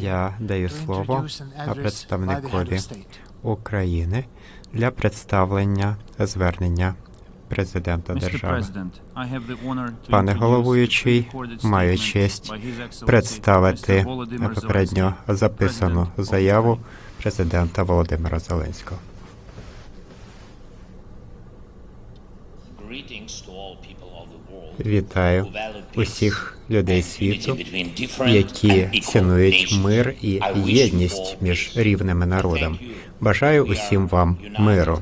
Я даю слово представникові України для представлення звернення президента держави. Пане головуючий, маю честь представити попередньо записану заяву президента Володимира Зеленського. Вітаю усіх людей світу, які цінують мир і єдність між рівними народами. Бажаю усім вам миру.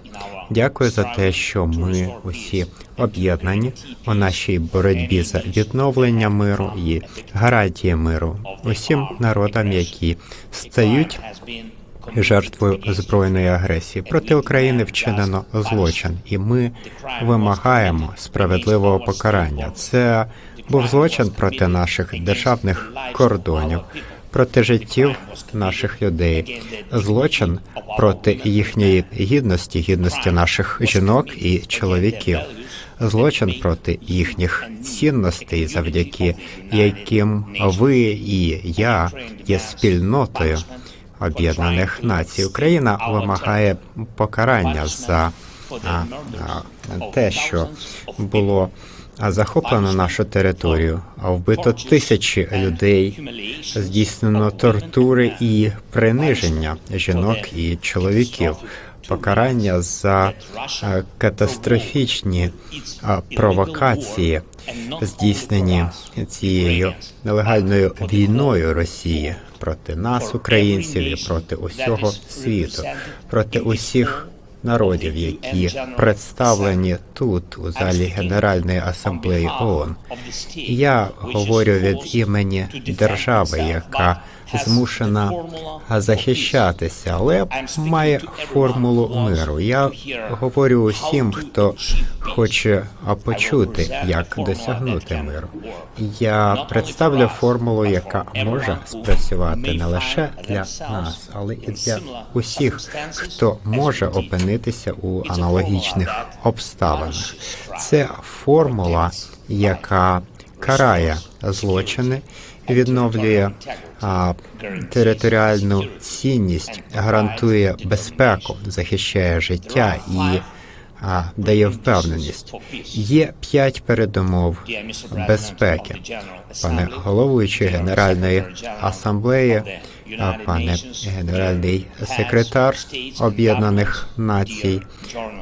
Дякую за те, що ми усі об'єднані у нашій боротьбі за відновлення миру і гарантії миру усім народам, які стають жертвою збройної агресії. Проти України вчинено злочин, і ми вимагаємо справедливого покарання. Це був злочин проти наших державних кордонів, проти життів наших людей, злочин проти їхньої гідності, гідності наших жінок і чоловіків. Злочин проти їхніх цінностей, завдяки яким ви і я є спільнотою Об'єднаних Націй. Україна вимагає покарання за а, а, те, що було а, захоплено нашу територію, а вбито тисячі людей, здійснено тортури і приниження жінок і чоловіків. Покарання за катастрофічні провокації, здійснені цією нелегальною війною Росії проти нас, українців, і проти усього світу, проти усіх народів, які представлені тут, у залі Генеральної асамблеї ООН. Я говорю від імені держави, яка змушена захищатися, але має формулу миру. Я говорю усім, хто хоче почути, як досягнути миру. Я представлю формулу, яка може спрацювати не лише для нас, але і для усіх, хто може опинитися у аналогічних обставинах. Це формула, яка карає злочини, відновлює а, територіальну цінність, гарантує безпеку, захищає життя і а, дає впевненість. Є п'ять передумов безпеки. Пане головуючий Генеральної асамблеї, пане генеральний секретар Об'єднаних Націй,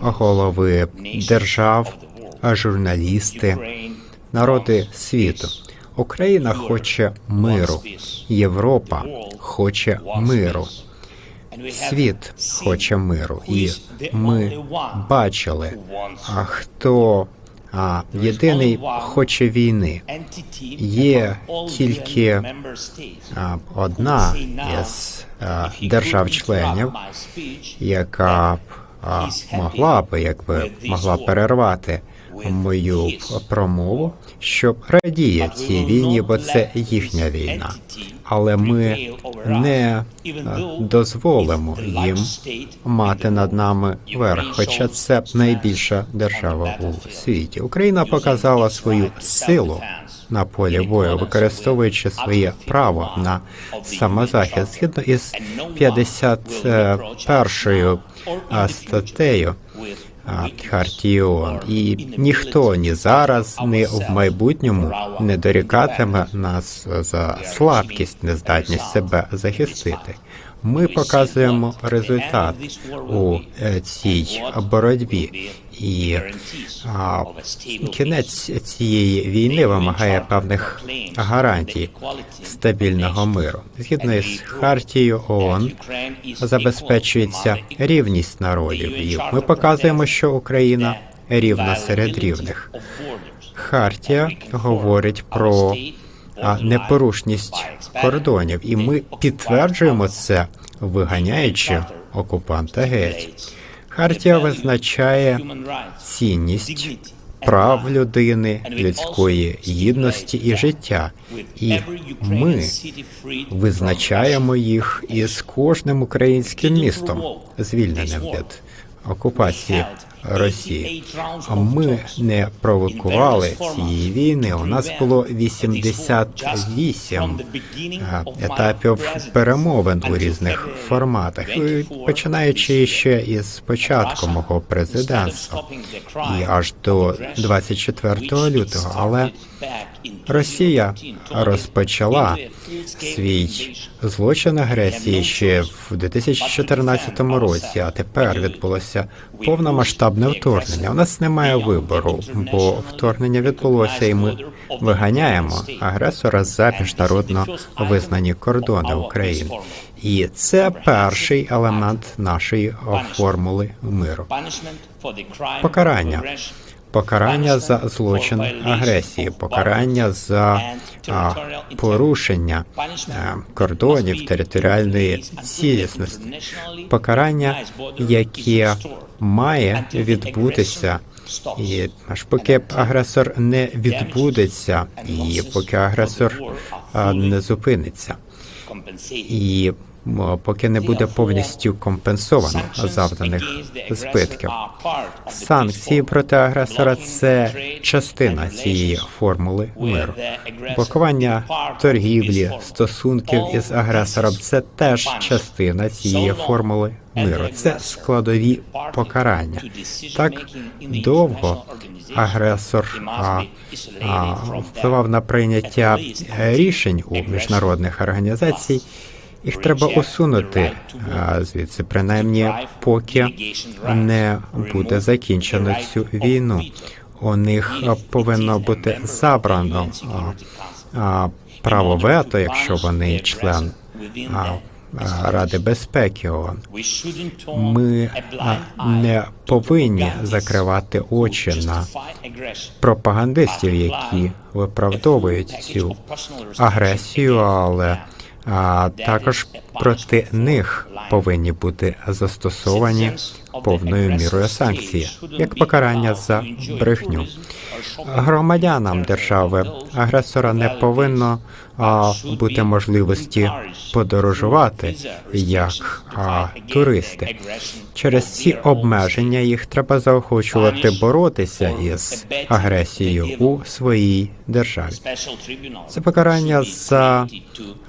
голови держав, журналісти, народи світу. Україна хоче миру, Європа хоче миру, світ хоче миру, і ми бачили, а хто а, єдиний хоче війни. Є тільки а, одна із а, держав-членів, яка а, могла би, якби могла перервати мою промову, що радіє цій війні, бо це їхня війна. Але ми не е, дозволимо їм мати над нами верх, хоча це найбільша держава у світі. Україна показала свою силу на полі бою, використовуючи своє право на самозахист згідно із 51 статтею. Хартії ООН. і ніхто ні зараз, ні в майбутньому не дорікатиме нас за слабкість, нездатність себе захистити. Ми показуємо результат у е, цій боротьбі, і а, кінець цієї війни вимагає певних гарантій стабільного миру. Згідно із хартією ООН забезпечується рівність народів, і ми показуємо, що Україна рівна серед рівних. Хартія говорить про непорушність кордонів, і ми підтверджуємо це, виганяючи окупанта геть. Хартія визначає цінність прав людини, людської гідності і життя, і ми визначаємо їх із кожним українським містом, звільненим від окупації Росії. А ми не провокували цієї війни. У нас було 88 е, етапів перемовин у різних форматах, починаючи ще із початку мого президентства і аж до 24 лютого. Але Росія розпочала свій злочин агресії ще в 2014 році, а тепер відбулося повномасштабне вторгнення. У нас немає вибору, бо вторгнення відбулося, і ми виганяємо агресора за міжнародно визнані кордони України. І це перший елемент нашої формули миру. Покарання. Покарання за злочин агресії, покарання за а, порушення а, кордонів територіальної цілісності, покарання, яке має відбутися, і аж поки агресор не відбудеться, і поки агресор а, не зупиниться, і поки не буде повністю компенсовано завданих збитків. Санкції проти агресора це частина цієї формули миру. Блокування торгівлі, стосунків із агресором це теж частина цієї формули миру. Це складові покарання. Так довго агресор а, а, впливав на прийняття рішень у міжнародних організацій. Їх треба усунути звідси, принаймні, поки не буде закінчено цю війну. У них повинно бути забрано право вето, якщо вони член Ради безпеки ООН. Ми не повинні закривати очі на пропагандистів, які виправдовують цю агресію, але а також проти них повинні бути застосовані повною мірою санкції, як покарання за брехню. Громадянам держави агресора не повинно а, бути можливості подорожувати як а, туристи. Через ці обмеження їх треба заохочувати боротися із агресією у своїй державі. Це покарання за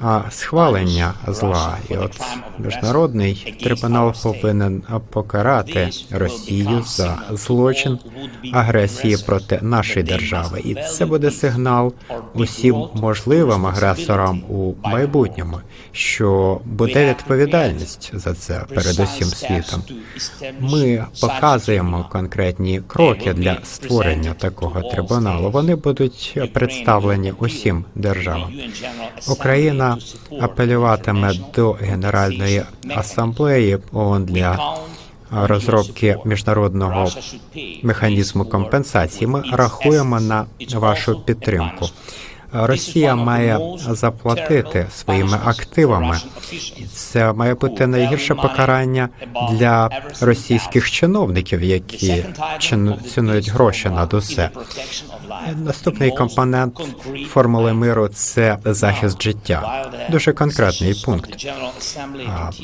а, схвалення зла, і от міжнародний трибунал повинен покарати Росію за злочин агресії проти нашої держави, і це буде сигнал усім можливим агресорам у майбутньому, що буде відповідальність за це перед усім світом. Ми показуємо конкретні кроки для створення такого трибуналу. Вони будуть представлені усім державам. Україна апелюватиме до Генеральної асамблеї ООН для розробки міжнародного механізму компенсації. Ми рахуємо на вашу підтримку. Росія має заплатити своїми активами, і це має бути найгірше покарання для російських чиновників, які цінують гроші над усе. Наступний компонент формули миру це захист життя. Дуже конкретний пункт.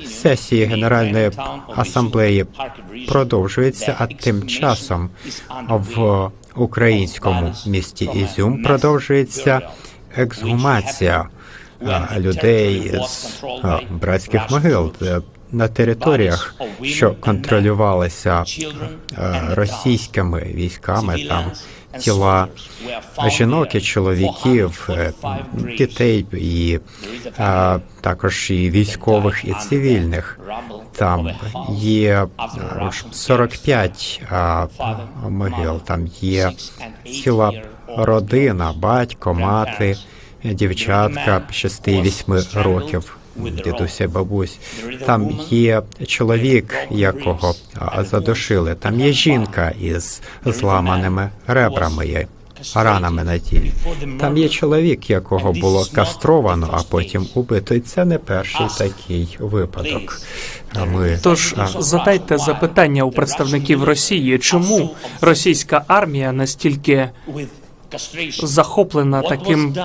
Сесії Генеральної асамблеї продовжуються, а тим часом в українському місті Ізюм продовжується ексгумація людей з братських могил на територіях, що контролювалися російськими військами. Там тіла жінок і чоловіків, е, дітей і а, також і військових і цивільних. Там є а, 45 а, могил. Там є ціла родина, батько, мати, дівчатка 6-8 років. Дідуся, бабусь, там є чоловік, якого задушили. Там є жінка із зламаними ребрами, ранами на тілі. Там є чоловік, якого було кастровано, а потім убито. І це не перший такий випадок. Ми Тож задайте запитання у представників Росії, чому російська армія настільки захоплена таким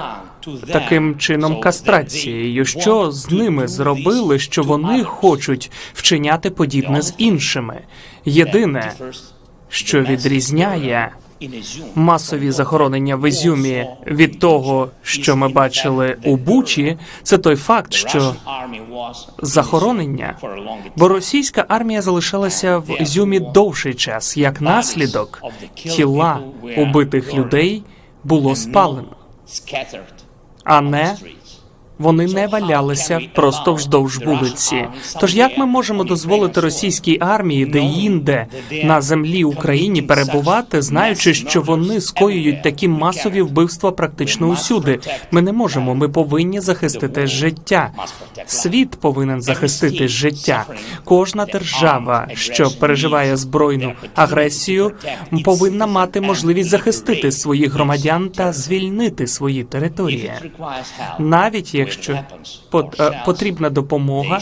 таким чином кастрацією, що з ними зробили, що вони хочуть вчиняти подібне з іншими. Єдине, що відрізняє масові захоронення в Ізюмі від того, що ми бачили у Бучі, це той факт, що захоронення, бо російська армія залишалася в Ізюмі довший час. Як наслідок, тіла убитих людей було спалено, а не вони не валялися просто вздовж вулиці. Тож як ми можемо дозволити російській армії, де інде на землі Україні перебувати, знаючи, що вони скоюють такі масові вбивства практично усюди? Ми не можемо. Ми повинні захистити життя. Світ повинен захистити життя. Кожна держава, що переживає збройну агресію, повинна мати можливість захистити своїх громадян та звільнити свої території. Навіть якщо е, потрібна допомога,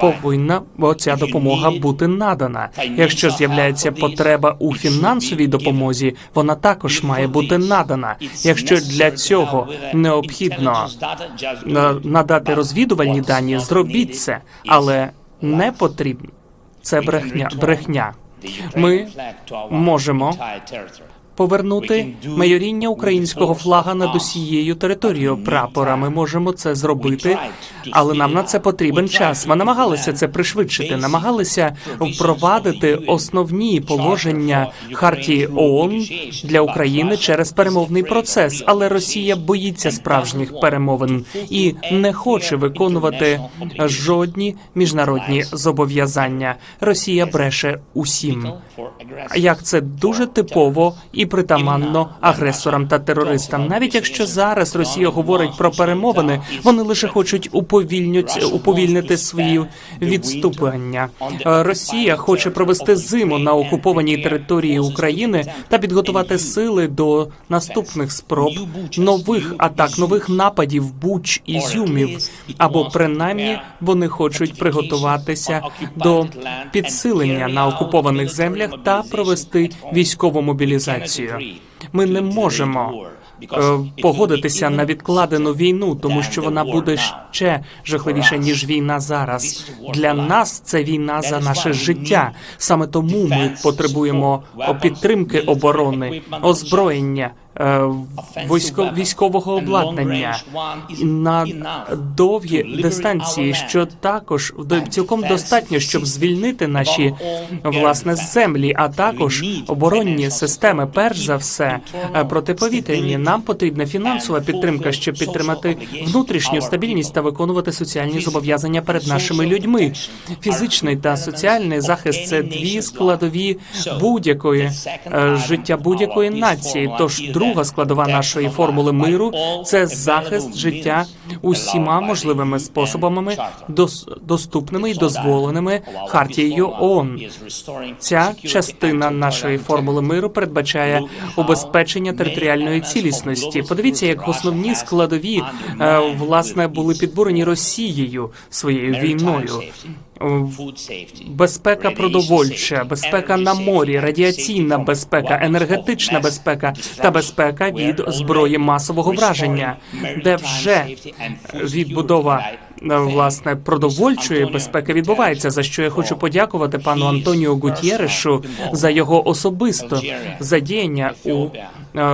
повинна ця допомога бути надана. Якщо з'являється потреба у фінансовій допомозі, вона також має бути надана. Якщо для цього необхідно е, надати розвідувальні дані, зробіть це, але не потрібно. Це брехня. Брехня. Ми можемо повернути майоріння українського флага над усією територією прапора. Ми можемо це зробити, але нам на це потрібен час. Ми намагалися це пришвидшити, намагалися впровадити основні положення хартії ООН для України через перемовний процес. Але Росія боїться справжніх перемовин і не хоче виконувати жодні міжнародні зобов'язання. Росія бреше усім. Як це дуже типово і притаманно агресорам та терористам. Навіть якщо зараз Росія говорить про перемовини, вони лише хочуть уповільнюють уповільнити свої відступлення. Е, Росія хоче провести зиму на окупованій території України та підготувати сили до наступних спроб нових атак, нових нападів, буч і зюмів. Або принаймні вони хочуть приготуватися до підсилення на окупованих землях та провести військову мобілізацію. Ми не можемо е, погодитися на відкладену війну, тому що вона буде ще жахливіша ніж війна зараз. Для нас це війна за наше життя. Саме тому ми потребуємо підтримки оборони, озброєння. Е, Військо, військового обладнання на довгі дистанції, що також цілком достатньо, щоб звільнити наші власне землі, а також оборонні системи. Перш за все, е, протиповітряні. Нам потрібна фінансова підтримка, щоб підтримати внутрішню стабільність та виконувати соціальні зобов'язання перед нашими людьми. Фізичний та соціальний захист це дві складові будь-якої е, життя будь-якої нації. Тож друга складова нашої формули миру це захист життя усіма можливими способами, дос- доступними і дозволеними хартією ООН. Ця частина нашої формули миру передбачає убезпечення територіальної цілісності. Подивіться, як основні складові е, власне були підбурені Росією своєю війною. Безпека продовольча, безпека на морі, радіаційна безпека, енергетична безпека та безпека від зброї масового враження, де вже відбудова е, власне продовольчої безпеки відбувається. За що я хочу подякувати пану Антоніо Гутєрешу за його особисто задіяння у, е,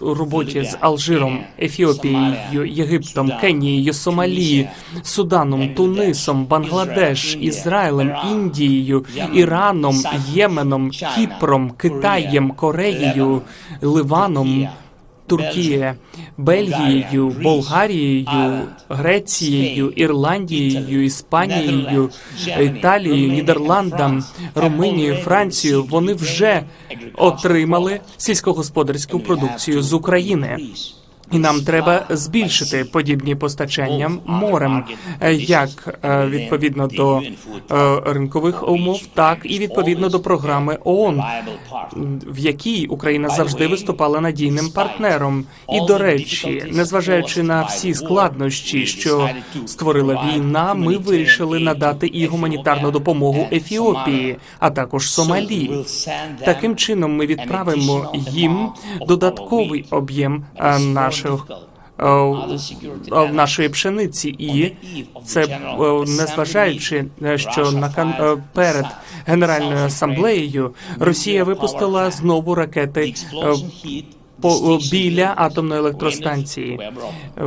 у- роботі з Алжиром, Ефіопією, Єгиптом, Кенією, Сомалі, Суданом, Тунисом, Бангладеш, Ізраїлем, Індією, Іраном, Єменом, Кіпром, Китаєм, Кореєю, Ливаном. Туркія, Бельгією, Болгарією, Грецією, Ірландією, Іспанією, Італією, Нідерландам, Румунією, Францією. Вони вже отримали сільськогосподарську продукцію з України. І нам треба збільшити подібні постачання морем, е, як е, відповідно до е, ринкових умов, так і відповідно до програми ООН, в якій Україна завжди виступала надійним партнером. І до речі, незважаючи на всі складнощі, що створила війна, ми вирішили надати і гуманітарну допомогу Ефіопії, а також Сомалі. Таким чином, ми відправимо їм додатковий об'єм е, наших е, нашої пшениці, і це е, незважаючи, е, що на е, перед Генеральною асамблеєю Росія випустила знову ракети е, по біля атомної електростанції. Е,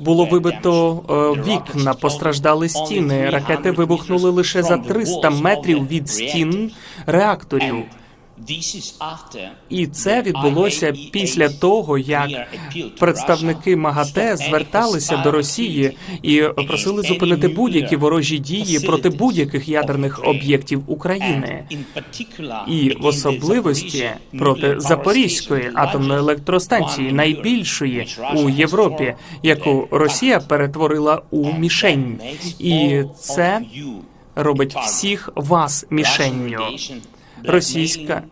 Було вибито е, вікна, постраждали стіни. Ракети вибухнули лише за 300 метрів від стін реакторів. І це відбулося після того, як представники МАГАТЕ зверталися до Росії і просили зупинити будь-які ворожі дії проти будь-яких ядерних об'єктів України. І в особливості проти Запорізької атомної електростанції, найбільшої у Європі, яку Росія перетворила у мішень, і це робить всіх вас мішенню. Російська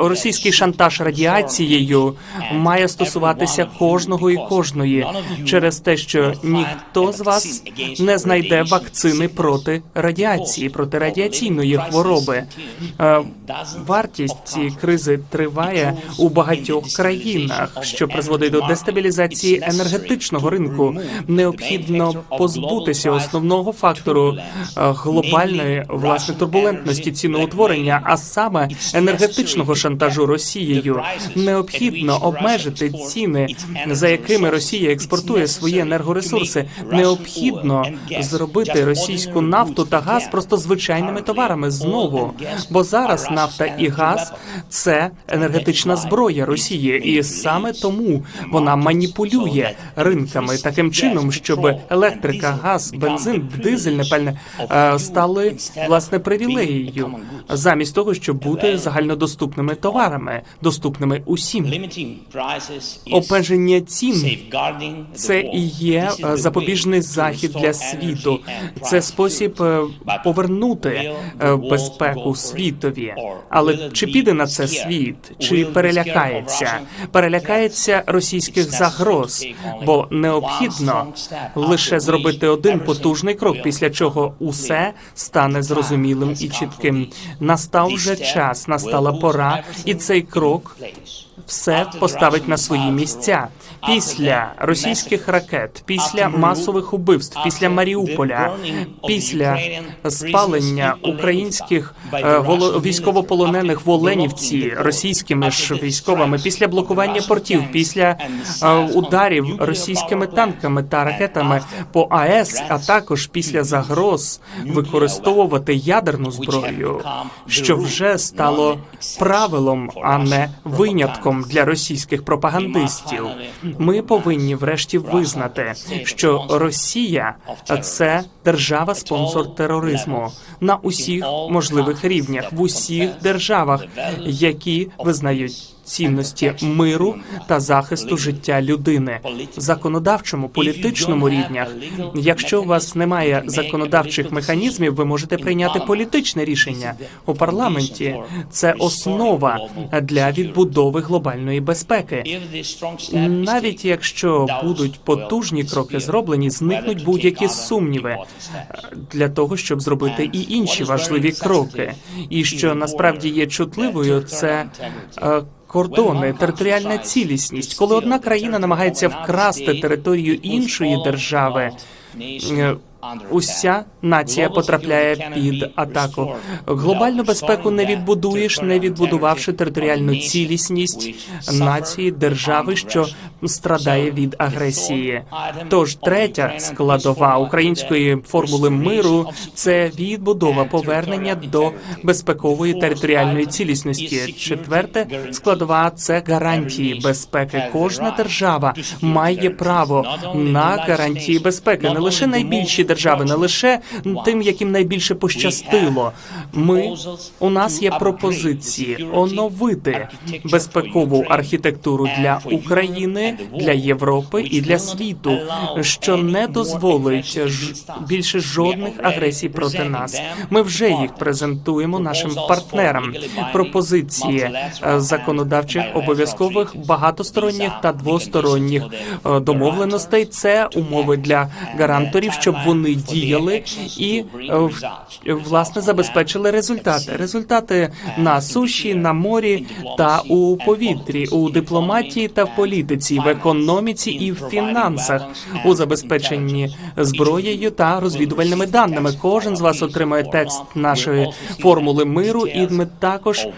російський шантаж радіацією має стосуватися кожного і кожної через те, що ніхто з вас не знайде вакцини проти радіації, проти радіаційної хвороби. Е, Вартість цієї кризи триває у багатьох країнах, що призводить до дестабілізації енергетичного ринку. Необхідно позбутися основного фактору е, глобальної власне турбулентності ціноутворення, а саме енергетичного шантажу Росією. Необхідно обмежити ціни, за якими Росія експортує свої енергоресурси. Необхідно зробити російську нафту та газ просто звичайними товарами знову. Бо зараз нафта і газ це енергетична зброя Росії, і саме тому вона маніпулює ринками. таким чином, щоб електрика, газ, бензин, дизельне пальне стали власне привілеєю, замість того, щоб бути загальнодоступними товарами, доступними усім. Обмеження цін це і є е, запобіжний захід для світу. Це спосіб е, повернути е, безпеку світові. Але чи піде на це світ, чи перелякається? Перелякається російських загроз, бо необхідно лише зробити один потужний крок, після чого усе стане зрозумілим і чітким. Настав вже час, настала пора, і цей крок все поставить на свої місця. Після російських ракет, після масових убивств, після Маріуполя, після спалення українських е, військовополонених в Оленівці російськими ж військовими, після блокування портів, після е, ударів російськими танками та ракетами по АЕС, а також після загроз використовувати ядерну зброю, що вже стало правилом, а не винятком для російських пропагандистів. Ми повинні врешті визнати, що Росія це держава-спонсор тероризму на усіх можливих рівнях, в усіх державах, які визнають. Цінності миру та захисту життя людини законодавчому політичному рівнях. Якщо у вас немає законодавчих механізмів, ви можете прийняти політичне рішення у парламенті. Це основа для відбудови глобальної безпеки. Навіть якщо будуть потужні кроки зроблені, зникнуть будь-які сумніви для того, щоб зробити і інші важливі кроки. І що насправді є чутливою, це е, кордони, територіальна цілісність. Коли одна країна намагається вкрасти територію іншої держави. Уся нація потрапляє під атаку. Глобальну безпеку не відбудуєш, не відбудувавши територіальну цілісність нації держави, що страдає від агресії. Тож третя складова української формули миру це відбудова повернення до безпекової територіальної цілісності. Четверте складова це гарантії безпеки. Кожна держава має право на гарантії безпеки, не лише найбільші держави, не лише тим, яким найбільше пощастило. Ми у нас є пропозиції оновити безпекову архітектуру для України, для Європи і для світу, що не дозволить більше жодних агресій проти нас. Ми вже їх презентуємо нашим партнерам. Пропозиції е, законодавчих обов'язкових багатосторонніх та двосторонніх е, домовленостей. Це умови для гаранторів, щоб вони вони діяли і е, власне забезпечили результати. Результати на суші, на морі та у повітрі, у дипломатії та в політиці, в економіці і в фінансах, у забезпеченні зброєю та розвідувальними даними. Кожен з вас отримає текст нашої формули миру, і ми також е,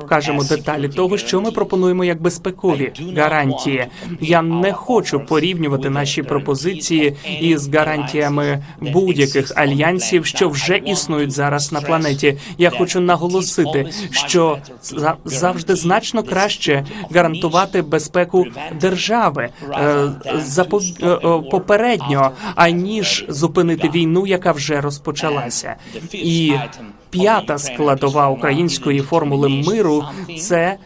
покажемо деталі того, що ми пропонуємо як безпекові гарантії. Я не хочу порівнювати наші пропозиції із гарантіями будь-яких альянсів, що вже існують зараз на планеті. Я хочу наголосити, що за- завжди значно краще гарантувати безпеку держави е, запо- е, е, попередньо, аніж зупинити війну, яка вже розпочалася. І п'ята складова української формули миру це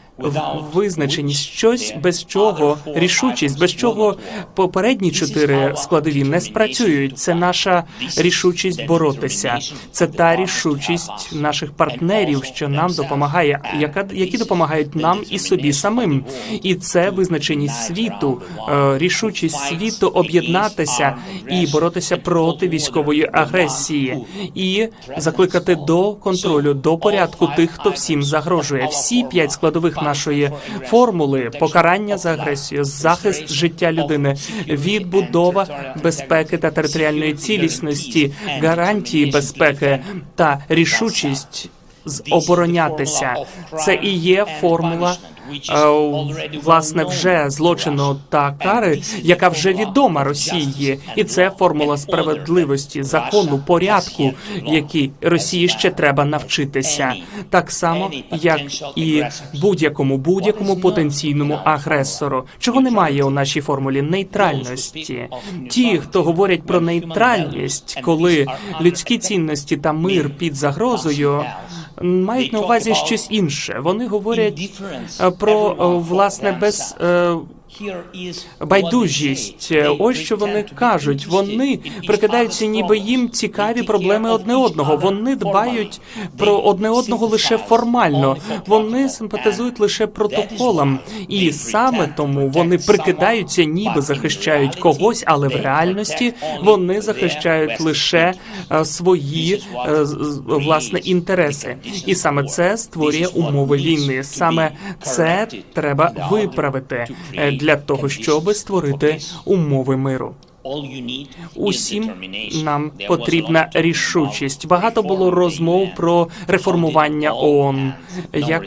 визначеність щось без чого рішучість, без чого попередні чотири складові не спрацюють. Це наша рішучість боротися. Це та рішучість наших партнерів, що нам допомагає, яка які допомагають нам і собі самим. І це визначеність світу, е, рішучість світу об'єднатися і боротися проти військової агресії, і закликати до контролю, до порядку тих, хто всім загрожує. Всі п'ять складових нашої формули: покарання за агресію, захист життя людини, відбудова безпеки та територіальної цілісності, гарантії безпеки та рішучість оборонятися. Це і є формула. Е, Власне, вже злочину та кари, яка вже відома Росії, і це формула справедливості, закону, порядку, який Росії ще треба навчитися, так само як і будь-якому будь-якому потенційному агресору. Чого немає у нашій формулі нейтральності. Ті, хто говорять про нейтральність, коли людські цінності та мир під загрозою. Мають на увазі щось інше. Вони говорять е, про е, власне без байдужість. Е, Ось що вони кажуть. Вони прикидаються, ніби їм цікаві проблеми одне одного. Вони дбають про одне одного лише формально. Вони симпатизують лише протоколам, і саме тому вони прикидаються, ніби захищають когось, але в реальності вони захищають лише е, свої е, власне інтереси. І саме це створює умови війни. Саме це треба виправити е, для того, щоб створити умови миру. Усім нам потрібна рішучість. Багато було розмов про реформування ООН. Як,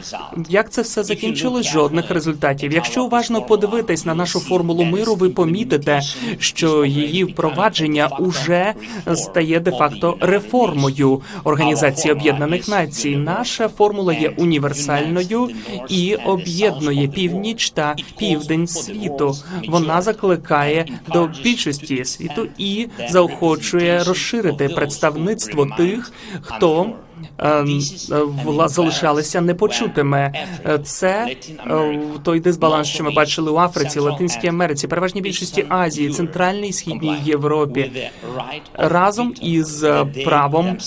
як це все закінчилось? Жодних результатів. Якщо уважно подивитись на нашу формулу миру, ви помітите, що її впровадження уже стає де-факто реформою Організації Об'єднаних Націй. Наша формула є універсальною і об'єднує північ та південь світу. Вона закликає до більшості світу і заохочує розширити представництво тих, хто. Е, е, залишалися непочутими. Е, Це е, той дисбаланс, що ми бачили у Африці, Латинській Америці, переважній більшості Азії, Центральній і Східній Європі, разом із правом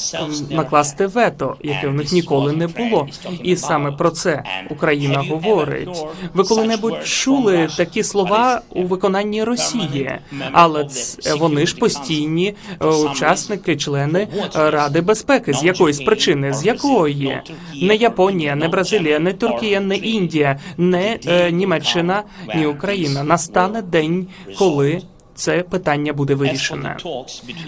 накласти вето, яке в них ніколи не було. І саме про це Україна говорить. Ви коли-небудь чули такі слова у виконанні Росії, але вони ж постійні учасники, члени Ради безпеки. З якоїсь причини, з якої не Японія, не Бразилія, не Туркія, не Індія, не е, Німеччина, ні Україна. Настане день, коли це питання буде вирішене.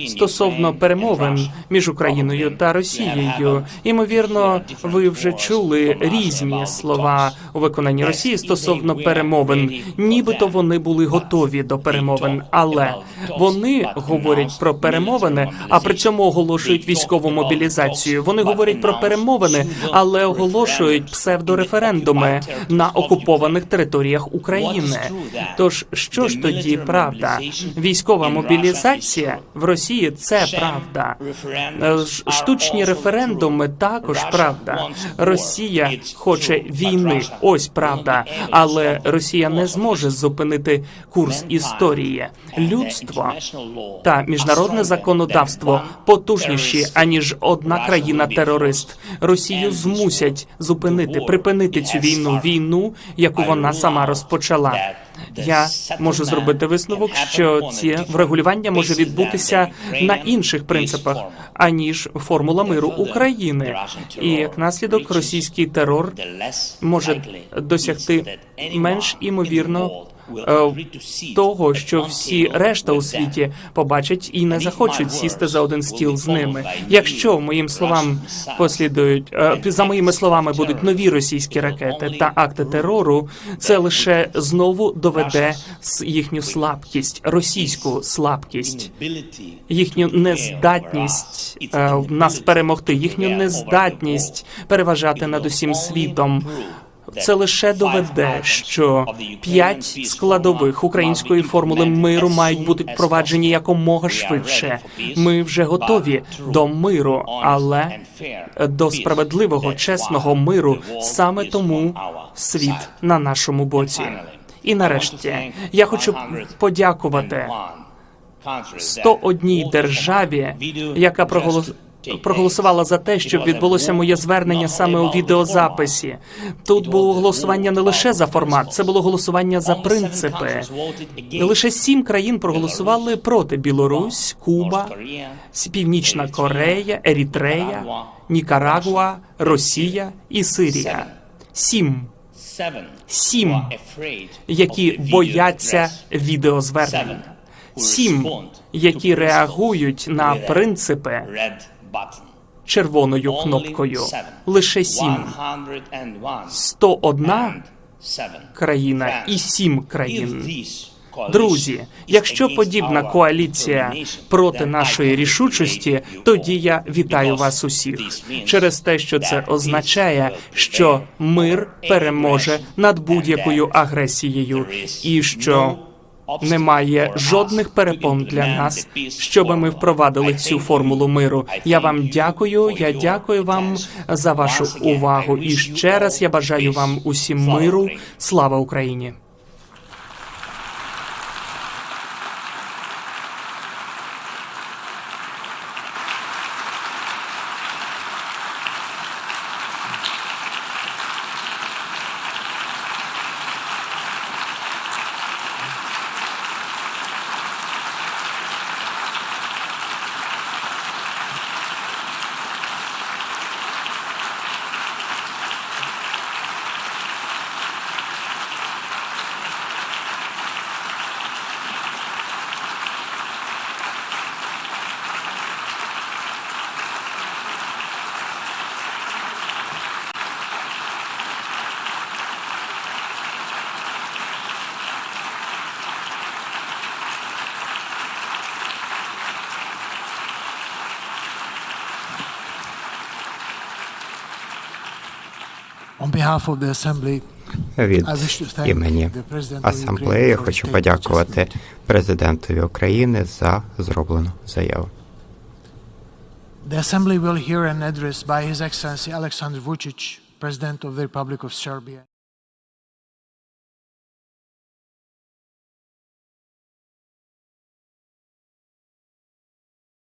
Стосовно перемовин між Україною та Росією, ймовірно, ви вже чули різні слова у виконанні Росії стосовно перемовин, нібито вони були готові до перемовин, але вони говорять про перемовини, а при цьому оголошують військову мобілізацію. Вони говорять про перемовини, але оголошують псевдореферендуми на окупованих територіях України. Тож що ж тоді правда? Військова мобілізація в Росії це правда. Е, Штучні референдуми також правда. Росія хоче війни. Ось правда. Але Росія не зможе зупинити курс історії. Людство та міжнародне законодавство потужніші аніж одна країна-терорист. Росію змусять зупинити, припинити цю війну, війну, яку вона сама розпочала. Я можу зробити висновок, що ці врегулювання може відбутися на інших принципах аніж формула миру України, і як наслідок російський терор може досягти менш імовірно того, що всі решта у світі побачать і не захочуть сісти за один стіл з ними. Якщо моїм словам послідують е, за моїми словами будуть нові російські ракети та акти терору, це лише знову доведе їхню слабкість, російську слабкість, їхню нездатність е, нас перемогти, їхню нездатність переважати над усім світом. Це лише доведе, що п'ять складових української формули миру мають бути впроваджені якомога швидше. Ми вже готові до миру, але до справедливого, чесного миру. Саме тому світ на нашому боці. І нарешті я хочу подякувати 101 державі, яка проголос... проголосувала за те, щоб відбулося моє звернення саме у відеозаписі. Тут було голосування не лише за формат, це було голосування за принципи. Лише сім країн проголосували проти Білорусь, Куба, Північна Корея, Ерітрея, Нікарагуа, Росія і Сирія. Сім, сім, які бояться відеозвернень. Сім, які реагують на принципи червоною кнопкою. Лише сім. 101 країна і сім країн. Друзі, якщо подібна коаліція проти нашої рішучості, тоді я вітаю вас усіх через те, що це означає, що мир переможе над будь-якою агресією, і що немає жодних перепон для нас, щоб ми впровадили цю формулу миру. Я вам дякую. Я дякую вам за вашу увагу. І ще раз я бажаю вам усім миру. Слава Україні! Від імені President of асамблеї хочу подякувати президентові України за зроблену заяву. The Assembly will hear an address by His Excellency Alexander Vučić, President of the Republic of Serbia.